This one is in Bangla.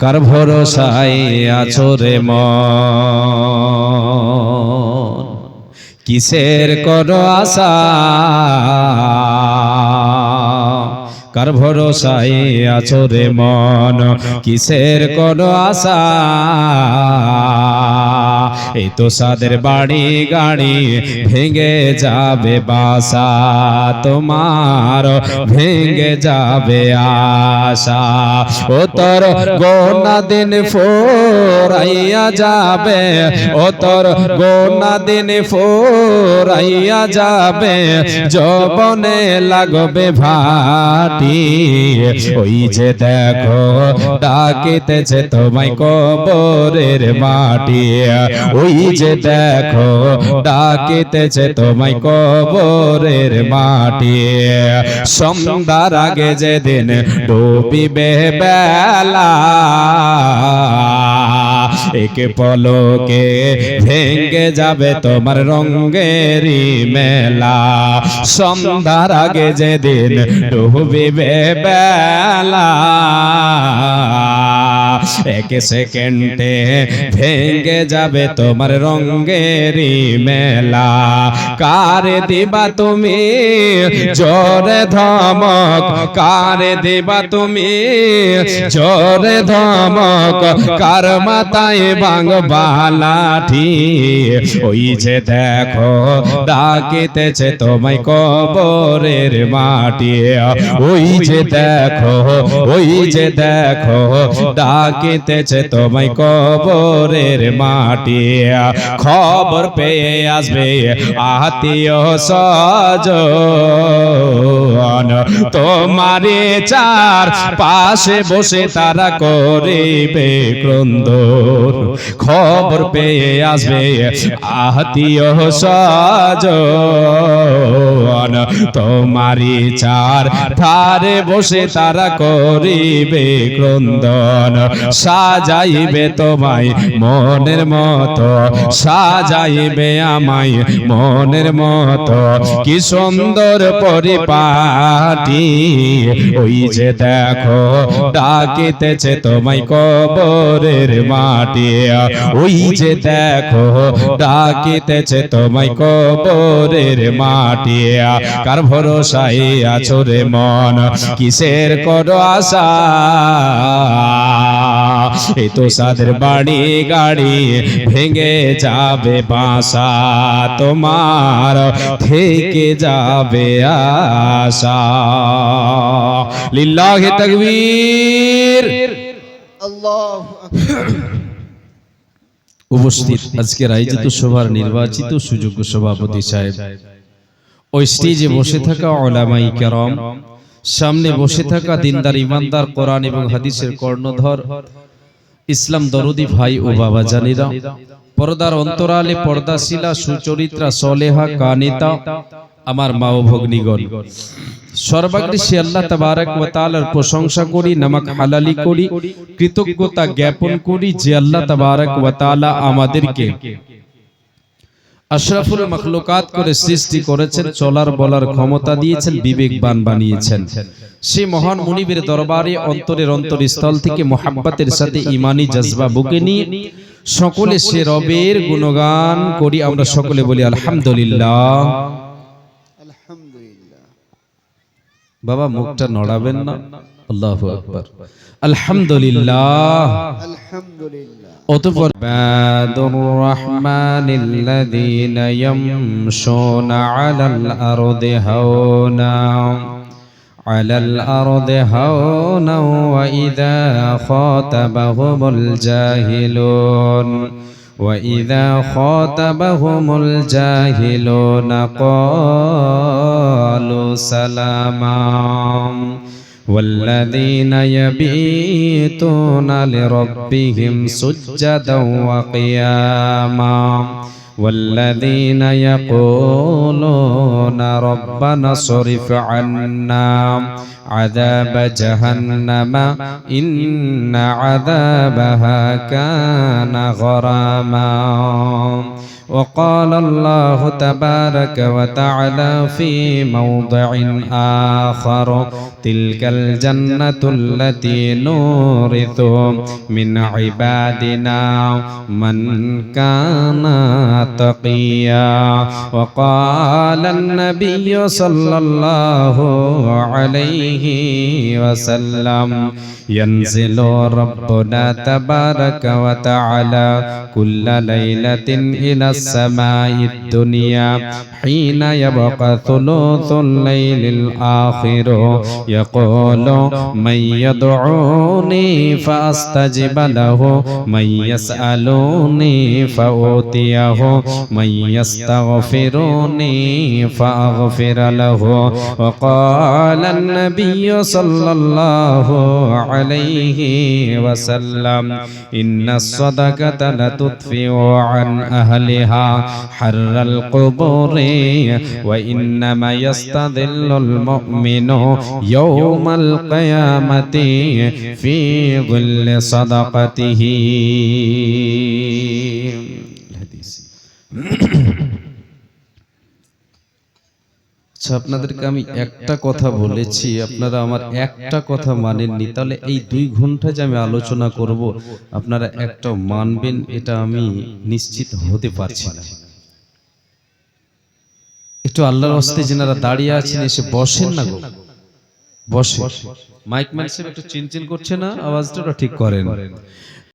কার ভরসায় আছো রে মন? কিসের করো আশা? কার ভরসায় আছো রে মন? কিসের করো আশা? এই তো সাদের বাড়ি গাড়ি ভেঙে যাবে বাসা, তোমার ভেঙে যাবে আশা। ও তোর গোনা দিন ফোরাইয়া যাবে, ও তোর গোনা দিন ফোরাইয়া যাবে, যবনে লাগবে ভাটি। ওই যে দেখো, ডাকিতেছে তোমায় কবরের মাটি। ওই যে দেখো ডাকিতেছে তোমায় কবরের মাটি সন্ধ্যার আগে যেদিন ডুবিবে বেলা একে পলকে ভেঙ্গে যাবে তোমার রঙ্গেরি মেলা। সন্ধ্যার আগে যেদিন ডুবিবে বেলা এক সেকেন্ডে ভেঙ্গে যাবে তোমার রঙ্গেরি মেলা। কারে দিবা তুমি? জোরে ধমক। কারে দিবা তুমি? জোরে ধমক। কার মাথায় বাংবা লাঠি ওই যে দেখো ডাকিতেছে তোমায় কবরের মাটি। ওই যে দেখো ওই যে দেখো ডাকিতেছে তোমায় কবরের মাটি খবর পেয়ে আসবে আত্মীয় সজন তোমারে চার পাশে বসে তারা করিবে ক্রন্দন। খবর পেয়ে আসবে আত্মীয় সজন তোমারি চার ধারে বসে তারা করিবে ক্রন্দন। সাজাইবে তোমায় মনের মতো, সাজাইবে আমায় মনের মতো। কি সুন্দর পরিপাটি, ওই যে দেখো, ডাকিতেছে তোমায় কবরের মাটি। ওই যে দেখো, ডাকিতেছে তোমায় কবরের মাটি। কার ভরসায় আছো রে মন, কিসের করো আশা? এই তো সাদের বাড়ি গাড়ি ভেঙে যাবে বাসা। তোমার থেকে যাবে আশা। লিল্লাহি তাকবীর। আল্লাহ উপস্থিত আজকের আয়োজিত সভার নির্বাচিত সুযোগ্য সভাপতি সাহেব। ওই স্টেজে বসে থাকা ওলামাই কেরম সামনে বসে থাকা দিনদার ইমানদার কোরআন এবং হাদিসের কর্ণধর ইসলাম দরদি ভাই ও বাবা জানিরা। পর্দার অন্তরালে পর্দাশিলা, সুচরিত্রা, সলেহা, কানিতা, আমার মা ও ভগ্নিগণ। সর্বাগ্রে আল্লাহ তাবারক ওয়া তাআলার প্রশংসা করি, নামাক হালালি করি, কৃতজ্ঞতা জ্ঞাপন করি যে আল্লাহ তাবারক ওয়া তাআলা আমাদেরকে আশরাফুল মখলুকাত করে সৃষ্টি করেছেন চলার বলার ক্ষমতা দিয়েছেন বিবেকবান বানিয়েছেন। সে মহান মুনিবের দরবারে অন্তরের অন্তরস্থল থেকে মোহাব্বতের সাথে ইমানি জজবা বুকে নিয়ে সকলে সে রবের গুণগান করি আমরা সকলে বলি আলহামদুলিল্লাহ। আলহামদুলিল্লাহ। বাবা মুখটা নড়াবেন না। আল্লাহু আকবার। আলহামদুলিল্লাহ। আলহামদুলিল্লাহ। অতঃপর বাদুর রহমানিল্লাযীনা ইয়ামশুনা আলাল আরদি হাওনা على الأرض هونا وإذا خاطبهم الجاهلون وإذا خاطبهم الجاهلون قالوا سلاما والذين يبيتون لربهم سجدا وقياما والذين يقولون ربنا صرف عنا عذاب جهنم إن عذابها كان غراما وقال الله تبارك وتعالى في موضع آخر تلك الجنة التي نورث من عبادنا من كان تقيا. وقال النبي صلى الله عليه وسلم ينزل ربنا تبارك وتعالى كل ليلة إلى السماء الدنيا حين يبقى ثلث الليل الآخر. يقول من يدعوني فأستجب له من يسألوني فأوتيه من يستغفرني فأغفر له. وقال النبي صلى الله عليه وسلم إن الصدقة لتطفئ عن أهلها. حر القبور وإنما يستظل المؤمن يوم القيامة في ظل صدقته. الحديث. আচ্ছা আপনাদেরকে আমি একটা কথা বলেছি আপনারা আমার একটা কথা মানেননি তাহলে এই দুই ঘণ্টা যে আমি আলোচনা করব আপনারা একটা মানবেন এটা আমি নিশ্চিত হতে পারছি না। একটু আল্লাহর হস্তে যেনারা দাঁড়িয়ে আছেন এসে বসেন না গো। বসে মাইক সাহেব একটু চিনচিন করছে না? আওয়াজটা ঠিক করেন।